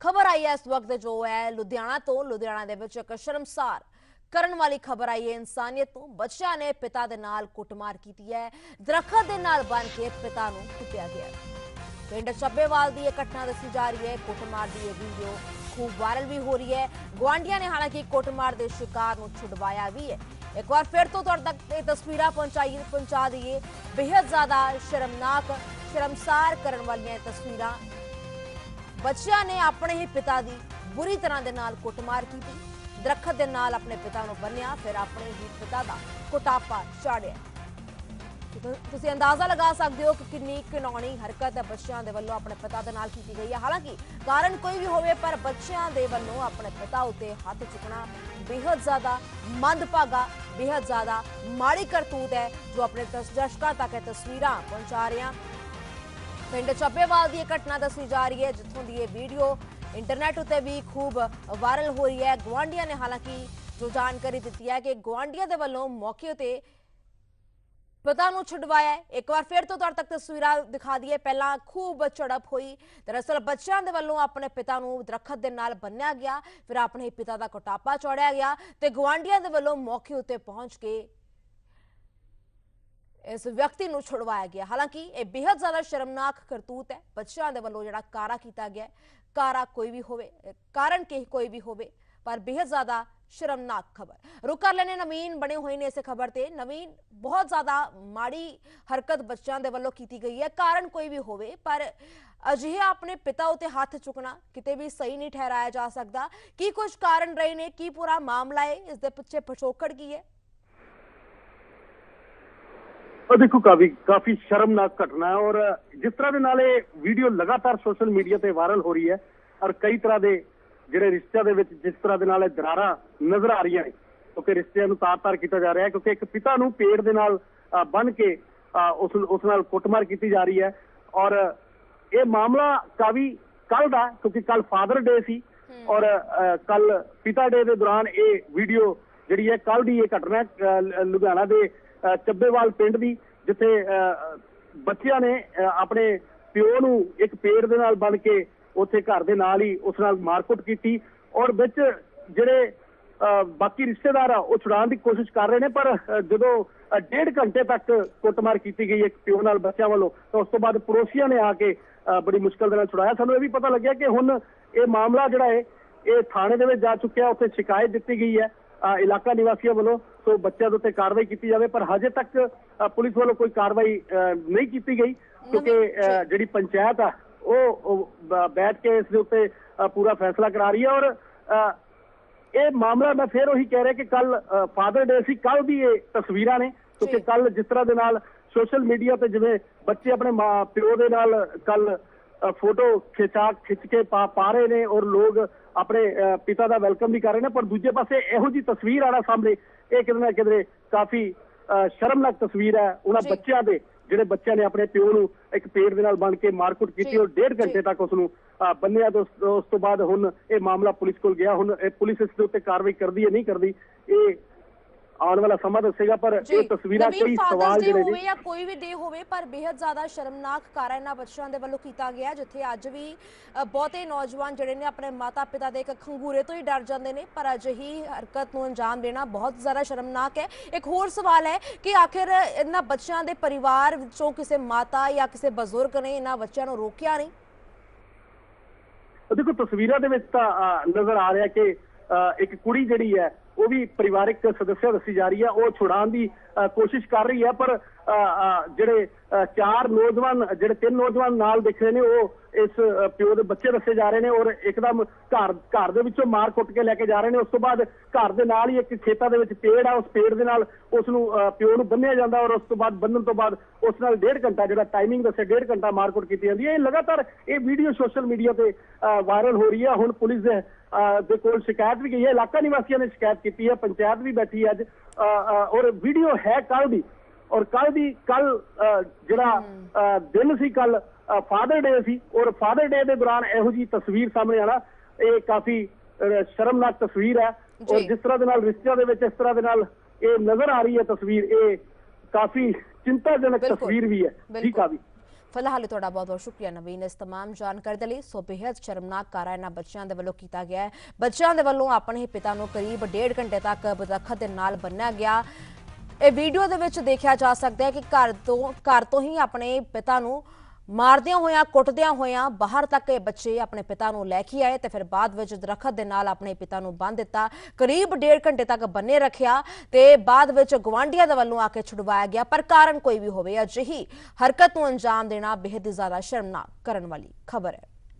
ਖਬਰ ਆਈ ਹੈ ਇਸ ਵਕਤ ਜੋ ਹੈ ਲੁਧਿਆਣਾ ਤੋਂ, ਲੁਧਿਆਣਾ ਦੇ ਵਿੱਚ ਇੱਕ ਸ਼ਰਮਸਾਰ ਕਰਨ ਵਾਲੀ ਖਬਰ ਆਈ ਹੈ, ਇਨਸਾਨੀਅਤ ਤੋਂ ਬੱਚਿਆਂ ਨੇ ਪਿਤਾ ਦੇ ਨਾਲ ਕੁੱਟਮਾਰ ਕੀਤੀ ਹੈ, ਦਰਖਤ ਦੇ ਨਾਲ ਬੰਨ ਕੇ ਪਿਤਾ ਨੂੰ ਕੁੱਟਿਆ ਗਿਆ ਪਿੰਡ ਚੱਬੇਵਾਲ ਦੀ ਇਹ ਘਟਨਾ ਦੱਸੀ ਜਾ ਰਹੀ ਹੈ, ਕੁੱਟਮਾਰ ਦੀ ਇਹ ਵੀਡੀਓ ਖੂਬ ਵਾਇਰਲ ਵੀ ਹੋ ਰਹੀ ਹੈ। ਗਵਾਂਡੀਆਂ ਨੇ ਹਾਲਾਂਕਿ ਕੁੱਟਮਾਰ ਦੇ ਸ਼ਿਕਾਰ ਨੂੰ ਛੁਡਵਾਇਆ ਵੀ ਹੈ। ਇੱਕ ਵਾਰ ਫਿਰ ਤੋਂ ਤੁਹਾਡੇ ਤੱਕ ਇਹ ਤਸਵੀਰਾਂ ਪਹੁੰਚਾਈ, ਪਹੁੰਚਾ ਦਈਏ। ਬੇहद ਜ਼ਿਆਦਾ ਸ਼ਰਮਨਾਕ, ਸ਼ਰਮਸਾਰ ਕਰਨ ਵਾਲੀਆਂ ਤਸਵੀਰਾਂ ਬੱਚਿਆਂ ਨੇ ਆਪਣੇ ਹੀ ਪਿਤਾ ਦੀ ਬੁਰੀ ਤਰ੍ਹਾਂ ਦੇ ਨਾਲ ਕੁੱਟਮਾਰ ਕੀਤੀ। ਦਰਖਤ ਦੇ ਨਾਲ ਆਪਣੇ ਪਿਤਾ ਨੂੰ ਬੰਨਿਆ, ਫਿਰ ਆਪਣੇ ਹੀ ਪਿਤਾ ਦਾ ਕੁਟਾਪਾ ਚਾੜਿਆ। ਤੁਸੀਂ ਅੰਦਾਜ਼ਾ ਲਗਾ ਸਕਦੇ ਹੋ ਕਿ ਕਿੰਨੀ ਕਨੌਣੀ ਹਰਕਤ ਹੈ ਬੱਚਿਆਂ ਦੇ ਵੱਲੋਂ ਆਪਣੇ ਪਿਤਾ ਦੇ ਨਾਲ ਕੀਤੀ ਗਈ ਹੈ। ਹਾਲਾਂਕਿ ਕਾਰਨ ਕੋਈ ਵੀ ਹੋਵੇ, ਪਰ ਬੱਚਿਆਂ ਦੇ ਵੱਲੋਂ ਆਪਣੇ ਪਿਤਾ ਉਤੇ ਹੱਥ ਚੁੱਕਣਾ ਬੇਹੱਦ ਜ਼ਿਆਦਾ ਮੰਦਭਾਗਾ, ਬੇਹੱਦ ਜ਼ਿਆਦਾ ਮਾੜੀ ਕਰਤੂਤ ਹੈ, ਜੋ ਆਪਣੇ ਦਰਸ਼ਕਾਂ ਤੱਕ ਇਹ ਤਸਵੀਰਾਂ ਪਹੁੰਚਾ ਰਹੇ ਪਿੰਡ ਚੱਬੇਵਾਲ ਦੀ ਇਹ ਘਟਨਾ ਦੱਸੀ ਜਾ ਰਹੀ ਹੈ, ਜਿੱਥੋਂ ਦੀ ਇਹ ਵੀਡੀਓ ਇੰਟਰਨੈਟ ਉੱਤੇ ਵੀ ਖੂਬ ਵਾਇਰਲ ਹੋ ਰਹੀ ਹੈ। ਗਵਾਂਡੀਆਂ ਨੇ ਹਾਲਾਂਕਿ ਜੋ ਜਾਣਕਾਰੀ ਦਿੱਤੀ ਹੈ ਕਿ ਗਵਾਂਡੀਆਂ ਦੇ ਵੱਲੋਂ ਮੌਕੇ ਉਤੇ ਪਤਾ ਨੂੰ ਛੁਡਵਾਇਆ ਇੱਕ ਵਾਰ ਫਿਰ ਤੋਂ ਤੁਹਾਡੇ ਤੱਕ ਤਸਵੀਰਾਂ ਦਿਖਾ ਦਈਏ। ਪਹਿਲਾਂ ਖੂਬ ਝੜਪ ਹੋਈ। ਦਰਅਸਲ ਬੱਚਿਆਂ ਦੇ ਵੱਲੋਂ ਆਪਣੇ ਪਿਤਾ ਨੂੰ ਦਰਖਤ ਦੇ ਨਾਲ ਬੰਨਿਆ ਗਿਆ। ਫਿਰ ਆਪਣੇ ਪਿਤਾ ਦਾ ਕੋਟਾਪਾ ਚੜਿਆ ਗਿਆ ਤੇ ਗਵਾਂਡੀਆਂ ਦੇ ਵੱਲੋਂ ਮੌਕੇ ਉੱਤੇ ਪਹੁੰਚ ਕੇ ਇਸ ਵਿਅਕਤੀ ਨੂੰ ਛੁਡਵਾਇਆ ਗਿਆ। ਹਾਲਾਂਕਿ ਇਹ ਬੇहद ਜ਼ਿਆਦਾ ਸ਼ਰਮਨਾਕ ਕਰਤੂਤ ਹੈ। ਬੱਚਿਆਂ ਦੇ ਵੱਲੋਂ ਜਿਹੜਾ ਕਾਰਾ ਕੀਤਾ ਗਿਆ ਕਾਰਾ ਕੋਈ ਵੀ ਹੋਵੇ ਕਾਰਨ ਕਿ ਕੋਈ ਵੀ ਹੋਵੇ, ਪਰ ਬੇहद ਜ਼ਿਆਦਾ ਸ਼ਰਮਨਾਕ ਖਬਰ। ਰੁਕ ਕਰ ਲੈਣੇ ਨਵੀਨ ਬਣੇ ਹੋਏ ਨੇ ਇਸ ਖਬਰ ਤੇ। ਨਵੀਨ ਬਹੁਤ ਜ਼ਿਆਦਾ ਮਾੜੀ ਹਰਕਤ ਬੱਚਿਆਂ ਦੇ ਵੱਲੋਂ ਕੀਤੀ ਗਈ ਹੈ। ਕਾਰਨ ਕੋਈ ਵੀ ਹੋਵੇ, ਪਰ ਅਜਿਹੇ ਆਪਣੇ ਪਿਤਾ ਉਤੇ ਹੱਥ ਚੁਕਣਾ ਕਿਤੇ ਵੀ ਸਹੀ ਨਹੀਂ ਠਹਿਰਾਇਆ ਜਾ ਸਕਦਾ। ਕੀ ਕੁਝ ਕਾਰਨ ਰਹੇ ਨੇ, ਕੀ ਪੂਰਾ ਮਾਮਲਾ ਹੈ, ਇਸ ਦੇ ਪਿੱਛੇ ਪਛੋਕੜ ਕੀ ਹੈ? ਉਹ ਦੇਖੋ ਕਾਫੀ ਕਾਫੀ ਸ਼ਰਮਨਾਕ ਘਟਨਾ ਹੈ ਔਰ ਜਿਸ ਤਰ੍ਹਾਂ ਦੇ ਨਾਲ ਇਹ ਵੀਡੀਓ ਲਗਾਤਾਰ ਸੋਸ਼ਲ ਮੀਡੀਆ ਤੇ ਵਾਇਰਲ ਹੋ ਰਹੀ ਹੈ ਔਰ ਕਈ ਤਰ੍ਹਾਂ ਦੇ ਜਿਹੜੇ ਰਿਸ਼ਤਿਆਂ ਦੇ ਵਿੱਚ ਜਿਸ ਤਰ੍ਹਾਂ ਦੇ ਨਾਲ ਇਹ ਦਰਾਰਾਂ ਨਜ਼ਰ ਆ ਰਹੀਆਂ ਨੇ ਕਿਉਂਕਿ ਰਿਸ਼ਤਿਆਂ ਨੂੰ ਤਾਰ-ਤਾਰ ਕੀਤਾ ਜਾ ਰਿਹਾ ਹੈ ਕਿਉਂਕਿ ਇੱਕ ਪਿਤਾ ਨੂੰ ਪੇੜ ਦੇ ਨਾਲ ਬੰਨ ਕੇ ਉਸ ਉਸ ਨਾਲ ਕੁੱਟਮਾਰ ਕੀਤੀ ਜਾ ਰਹੀ ਹੈ ਔਰ ਇਹ ਮਾਮਲਾ ਕਾਫੀ ਕੱਲ ਦਾ ਕਿਉਂਕਿ ਕੱਲ ਫਾਦਰ ਡੇ ਸੀ ਔਰ ਕੱਲ ਪਿਤਾ ਡੇ ਦੇ ਦੌਰਾਨ ਇਹ ਵੀਡੀਓ ਜਿਹੜੀ ਹੈ ਕੱਲ ਦੀ ਇਹ ਘਟਨਾ ਲੁਧਿਆਣਾ ਦੇ ਚੱਬੇਵਾਲ ਪਿੰਡ ਦੀ ਜਿੱਥੇ ਅ, ਬੱਚਿਆਂ ਨੇ ਆਪਣੇ ਪਿਓ ਨੂੰ ਇੱਕ ਪੇੜ ਦੇ ਨਾਲ ਬੰਨ ਕੇ ਉੱਥੇ ਘਰ ਦੇ ਨਾਲ ਹੀ ਉਸ ਨਾਲ ਮਾਰਕੁੱਟ ਕੀਤੀ ਔਰ ਵਿੱਚ ਜਿਹੜੇ ਅ, ਬਾਕੀ ਰਿਸ਼ਤੇਦਾਰ ਆ ਉਹ ਛੁਡਾਉਣ ਦੀ ਕੋਸ਼ਿਸ਼ ਕਰ ਰਹੇ ਨੇ ਪਰ ਜਦੋਂ ਡੇਢ ਘੰਟੇ ਤੱਕ ਕੁੱਟਮਾਰ ਕੀਤੀ ਗਈ ਇੱਕ ਪਿਓ ਨਾਲ ਬੱਚਿਆਂ ਵੱਲੋਂ ਤਾਂ ਉਸ ਤੋਂ ਬਾਅਦ ਪੜੋਸੀਆਂ ਨੇ ਆ ਕੇ ਬੜੀ ਮੁਸ਼ਕਲ ਦੇ ਨਾਲ ਛੁਡਾਇਆ। ਸਾਨੂੰ ਇਹ ਵੀ ਪਤਾ ਲੱਗਿਆ ਕਿ ਹੁਣ ਇਹ ਮਾਮਲਾ ਜਿਹੜਾ ਹੈ ਇਹ ਥਾਣੇ ਦੇ ਵਿੱਚ ਜਾ ਚੁੱਕਿਆ ਉੱਥੇ ਸ਼ਿਕਾਇਤ ਦਿੱਤੀ ਗਈ ਹੈ ਇਲਾਕਾ ਨਿਵਾਸੀਆਂ ਵੱਲੋਂ। ਸੋ ਬੱਚਿਆਂ ਦੇ ਉੱਤੇ ਕਾਰਵਾਈ ਕੀਤੀ ਜਾਵੇ ਪਰ ਹਜੇ ਤੱਕ ਪੁਲਿਸ ਵੱਲੋਂ ਕੋਈ ਕਾਰਵਾਈ ਨਹੀਂ ਕੀਤੀ ਗਈ ਕਿਉਂਕਿ ਜਿਹੜੀ ਪੰਚਾਇਤ ਆ ਉਹ ਬੈਠ ਕੇ ਇਸ ਦੇ ਉੱਤੇ ਪੂਰਾ ਫੈਸਲਾ ਕਰਾ ਰਹੀ ਹੈ ਔਰ ਇਹ ਮਾਮਲਾ ਮੈਂ ਫੇਰ ਉਹੀ ਕਹਿ ਰਿਹਾ ਕਿ ਕੱਲ ਫਾਦਰ ਡੇ ਸੀ ਕੱਲ ਦੀ ਇਹ ਤਸਵੀਰਾਂ ਨੇ ਕਿਉਂਕਿ। ਕੱਲ ਜਿਸ ਤਰ੍ਹਾਂ ਦੇ ਨਾਲ ਸੋਸ਼ਲ ਮੀਡੀਆ ਤੇ ਜਿਵੇਂ ਬੱਚੇ ਆਪਣੇ ਮਾਂ ਪਿਓ ਦੇ ਨਾਲ ਕੱਲ ਫੋਟੋ ਖਿਚਾ ਖਿੱਚ ਕੇ ਪਾ ਪਾ ਰਹੇ ਨੇ ਔਰ ਲੋਕ ਆਪਣੇ ਪਿਤਾ ਦਾ ਵੈਲਕਮ ਵੀ ਕਰ ਰਹੇ ਨੇ ਪਰ ਦੂਜੇ ਪਾਸੇ ਇਹੋ ਜੀ ਤਸਵੀਰ ਆਣਾ ਸਾਹਮਣੇ ਇਹ ਕਿਤੇ ਨਾ ਕਿਤੇ ਕਾਫੀ ਸ਼ਰਮਨਾਕ ਤਸਵੀਰ ਹੈ ਉਹਨਾਂ। ਬੱਚਿਆਂ ਦੇ ਜਿਹੜੇ ਬੱਚਿਆਂ ਨੇ ਆਪਣੇ ਪਿਓ ਨੂੰ ਇੱਕ ਪੇੜ ਦੇ ਨਾਲ ਬੰਨ ਕੇ ਮਾਰਕੁੱਟ ਕੀਤੀ ਔਰ ਡੇਢ। ਘੰਟੇ ਤੱਕ ਉਸ ਨੂੰ ਬੰਨਿਆ ਤੇ ਉਸ ਉਸ ਤੋਂ ਬਾਅਦ ਹੁਣ ਇਹ ਮਾਮਲਾ ਪੁਲਿਸ ਕੋਲ ਗਿਆ ਹੁਣ ਇਹ ਪੁਲਿਸ ਇਸ ਦੇ ਉੱਤੇ ਕਾਰਵਾਈ ਕਰਦੀ ਹੈ ਨਹੀਂ ਕਰਦੀ ਇਹ ਆਉਣ ਵਾਲਾ ਸਮਾਂ ਦੱਸੇਗਾ ਪਰ ਇਹ ਤਸਵੀਰਾਂ ਕਈ ਸਵਾਲ ਜਿਹੜੇ ਹੋਵੇ ਨੇ ਜਾਂ ਕੋਈ ਵੀ ਡੇ ਹੋਵੇ ਪਰ ਬੇहद ਜ਼ਿਆਦਾ ਸ਼ਰਮਨਾਕ ਕਾਰਾ ਇਹਨਾਂ ਬੱਚਿਆਂ ਦੇ ਵੱਲੋਂ ਕੀਤਾ ਗਿਆ ਜਿੱਥੇ ਅੱਜ ਵੀ ਬਹੁਤੇ ਨੌਜਵਾਨ ਜਿਹੜੇ ਨੇ ਆਪਣੇ ਮਾਤਾ-ਪਿਤਾ ਦੇ ਇੱਕ ਖੰਗੂਰੇ ਤੋਂ ਹੀ ਡਰ ਜਾਂਦੇ ਨੇ ਪਰ ਅਜਿਹੀ ਹਰਕਤ ਨੂੰ ਅੰਜਾਮ ਦੇਣਾ ਬਹੁਤ ਜ਼ਿਆਦਾ ਸ਼ਰਮਨਾਕ ਹੈ। ਇੱਕ ਹੋਰ ਸਵਾਲ ਹੈ ਕਿ ਆਖਿਰ ਇਹਨਾਂ ਬੱਚਿਆਂ ਦੇ ਪਰਿਵਾਰ ਵਿੱਚੋਂ ਕਿਸੇ ਮਾਤਾ ਜਾਂ ਕਿਸੇ ਬਜ਼ੁਰਗ ਨੇ ਇਹਨਾਂ ਬੱਚਿਆਂ ਨੂੰ ਰੋਕਿਆ ਨਹੀਂ? ਦੇਖੋ ਤਸਵੀਰਾਂ ਦੇ ਵਿੱਚ ਤਾਂ ਨਜ਼ਰ ਆ ਰਿਹਾ ਕਿ ਇੱਕ ਕੁੜੀ ਜਿਹੜੀ ਹੈ ਉਹ ਵੀ ਪਰਿਵਾਰਕ ਸਦੱਸਿਆ ਦੱਸੀ ਜਾ ਰਹੀ ਹੈ ਉਹ ਛੁਡਾਉਣ ਦੀ ਅ, ਕੋਸ਼ਿਸ਼ ਕਰ ਰਹੀ ਹੈ ਪਰ ਜਿਹੜੇ ਚਾਰ ਨੌਜਵਾਨ, ਜਿਹੜੇ ਤਿੰਨ ਨੌਜਵਾਨ ਨਾਲ ਦਿਖ ਰਹੇ ਨੇ, ਉਹ ਇਸ ਪਿਓ ਦੇ ਬੱਚੇ ਦੱਸੇ ਜਾ ਰਹੇ ਨੇ ਔਰ ਇੱਕਦਮ ਘਰ ਘਰ ਦੇ ਵਿੱਚੋਂ ਮਾਰ ਕੁੱਟ ਕੇ ਲੈ ਕੇ ਜਾ ਰਹੇ ਨੇ। ਉਸ ਤੋਂ ਬਾਅਦ ਘਰ ਦੇ ਨਾਲ ਹੀ ਇੱਕ ਖੇਤਾਂ ਦੇ ਵਿੱਚ ਪੇੜ ਆ, ਉਸ ਪੇੜ ਦੇ ਨਾਲ ਉਸ ਨੂੰ ਪਿਓ ਨੂੰ ਬੰਨਿਆ ਜਾਂਦਾ ਔਰ ਉਸ ਤੋਂ ਬਾਅਦ ਬੰਨਣ ਤੋਂ ਬਾਅਦ ਉਸ ਨਾਲ ਡੇਢ ਘੰਟਾ ਜਿਹੜਾ ਟਾਈਮਿੰਗ ਦੱਸਿਆ, ਡੇਢ ਘੰਟਾ ਮਾਰ ਕੁੱਟ ਕੀਤੀ ਜਾਂਦੀ ਹੈ। ਇਹ ਲਗਾਤਾਰ ਇਹ ਵੀਡੀਓ ਸੋਸ਼ਲ ਮੀਡੀਆ ਤੇ ਵਾਇਰਲ ਹੋ ਰਹੀ ਹੈ। ਹੁਣ ਪੁਲਿਸ ਦੇ ਦੇ ਕੋਲ ਸ਼ਿਕਾਇਤ ਵੀ ਗਈ ਹੈ। ਇਲਾਕਾ ਨਿਵਾਸੀਆਂ ਨੇ ਸ਼ਿਕਾਇਤ ਕੀਤੀ ਹੈ। ਪੰਚਾਇਤ ਵੀ ਬੈਠੀ ਹੈ ਅੱਜ। ਔਰ ਵੀਡੀਓ ਹੈ ਕੱਲ ਦੀ। ਔਰ ਕੱਲ ਦੀ ਕੱਲ ਜਿਹੜਾ ਦਿਨ ਸੀ ਕੱਲ ਫਾਦਰ ਡੇ ਸੀ ਔਰ ਫਾਦਰ ਡੇ ਦੇ ਦੌਰਾਨ ਇਹੋ ਜੀ ਤਸਵੀਰ ਸਾਹਮਣੇ ਆਣਾ ਇਹ ਕਾਫੀ ਸ਼ਰਮਨਾਕ ਤਸਵੀਰ ਹੈ। ਔਰ ਜਿਸ ਤਰ੍ਹਾਂ ਦੇ ਨਾਲ ਰਿਸ਼ਤਿਆਂ ਦੇ ਵਿੱਚ ਇਸ ਤਰ੍ਹਾਂ ਦੇ ਨਾਲ ਇਹ ਨਜ਼ਰ ਆ ਰਹੀ ਹੈ ਤਸਵੀਰ ਇਹ ਕਾਫੀ ਚਿੰਤਾਜਨਕ ਤਸਵੀਰ ਵੀ ਹੈ। ਠੀਕ ਆ ਵੀ? ਫਿਲਹਾਲ ਤੁਹਾਡਾ ਬਹੁਤ ਬਹੁਤ ਸ਼ੁਕਰੀਆ ਨਵੀਨ ਇਸ तमाम ਜਾਣਕਾਰੀ ਦੇ ਲਈ। ਸੋ ਬੇहद ਸ਼ਰਮਨਾਕ ਕਾਰਾ ਇਹਨਾਂ ਬੱਚਿਆਂ ਦੇ ਵੱਲੋਂ ਕੀਤਾ ਗਿਆ ਹੈ। ਬੱਚਿਆਂ ਦੇ ਵੱਲੋਂ ਆਪਣੇ ਪਿਤਾ ਨੂੰ ਕਰੀਬ ਡੇਢ ਘੰਟੇ ਤੱਕ ਬਦਖਤ ਦੇ ਨਾਲ ਬੰਨਿਆ ਗਿਆ। ਇਹ ਵੀਡੀਓ ਦੇ ਵਿੱਚ ਦੇਖਿਆ ਜਾ ਸਕਦਾ ਹੈ ਕਿ ਘਰ ਤੋਂ ਘਰ ਤੋਂ ਹੀ ਆਪਣੇ ਪਿਤਾ ਨੂੰ ਮਾਰਦਿਆਂ ਹੋਇਆਂ, ਕੁੱਟਦਿਆਂ ਹੋਇਆਂ ਬਾਹਰ ਤੱਕ ਇਹ ਬੱਚੇ ਆਪਣੇ ਪਿਤਾ ਨੂੰ ਲੈ ਕੇ ਆਏ ਤੇ ਫਿਰ ਬਾਅਦ ਵਿੱਚ ਦਰਖਤ ਦੇ ਨਾਲ ਆਪਣੇ ਪਿਤਾ ਨੂੰ ਬੰਨ੍ਹ ਦਿੱਤਾ। ਕਰੀਬ ਡੇਢ ਘੰਟੇ ਤੱਕ ਬੰਨੇ ਰੱਖਿਆ ਤੇ ਬਾਅਦ ਵਿੱਚ ਗਵਾਂਢੀਆਂ ਦੇ ਵੱਲੋਂ ਆ ਕੇ ਛੁਡਵਾਇਆ ਗਿਆ, ਪਰ ਕਾਰਨ ਕੋਈ ਵੀ ਹੋਵੇ ਅਜਿਹੀ ਹਰਕਤ ਨੂੰ ਅੰਜਾਮ ਦੇਣਾ ਬੇहद ਜ਼ਿਆਦਾ ਸ਼ਰਮਨਾਕ ਕਰਨ ਵਾਲੀ ਖਬਰ ਹੈ।